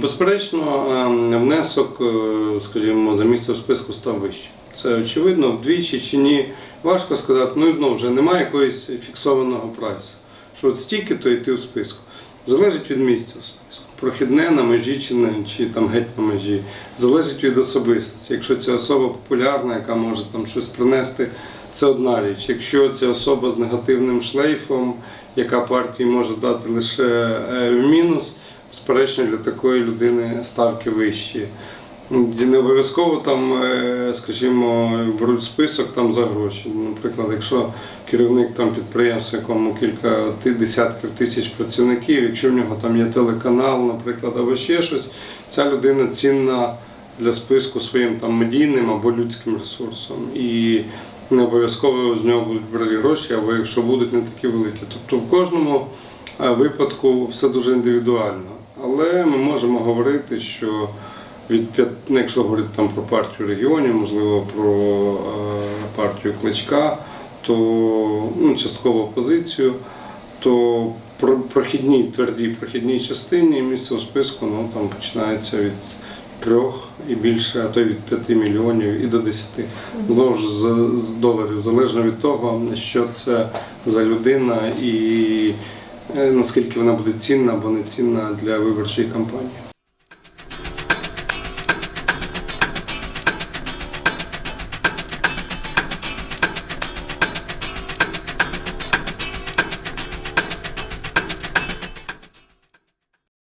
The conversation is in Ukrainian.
безперечно, ем, внесок, е, скажімо, за місце в списку став вищим. Це очевидно, вдвічі чи ні. Важко сказати. Ну і знову вже немає якогось фіксованого прайсу. Що от стільки, то йти в списку. Залежить від місця в списку. Прохідне на межі чи, не, чи там геть на межі. Залежить від особистості. Якщо ця особа популярна, яка може там щось принести, це одна річ. Якщо це особа з негативним шлейфом, яка партії може дати лише е, мінус, безперечно, для такої людини ставки вищі. Не обов'язково там, е, скажімо, беруть список там за гроші. Наприклад, якщо керівник там підприємства, якому кілька десятків тисяч працівників, якщо в нього там є телеканал, наприклад, або ще щось, ця людина цінна для списку своїм там медійним або людським ресурсом. І не обов'язково з нього будуть брати гроші, або якщо будуть не такі великі. Тобто в кожному е, випадку все дуже індивідуально. Але ми можемо говорити, що від п'ят... ну, якщо говорити там про партію регіонів, можливо, про е, партію Кличка, то ну, частково опозицію, то про прохідній, твердій прохідній частині місце у списку ну, там починається від трьох і більше, а то й від 5 мільйонів і до 10. Знову ж з, з доларів, залежно від того, що це за людина і наскільки вона буде цінна або не цінна для виборчої кампанії.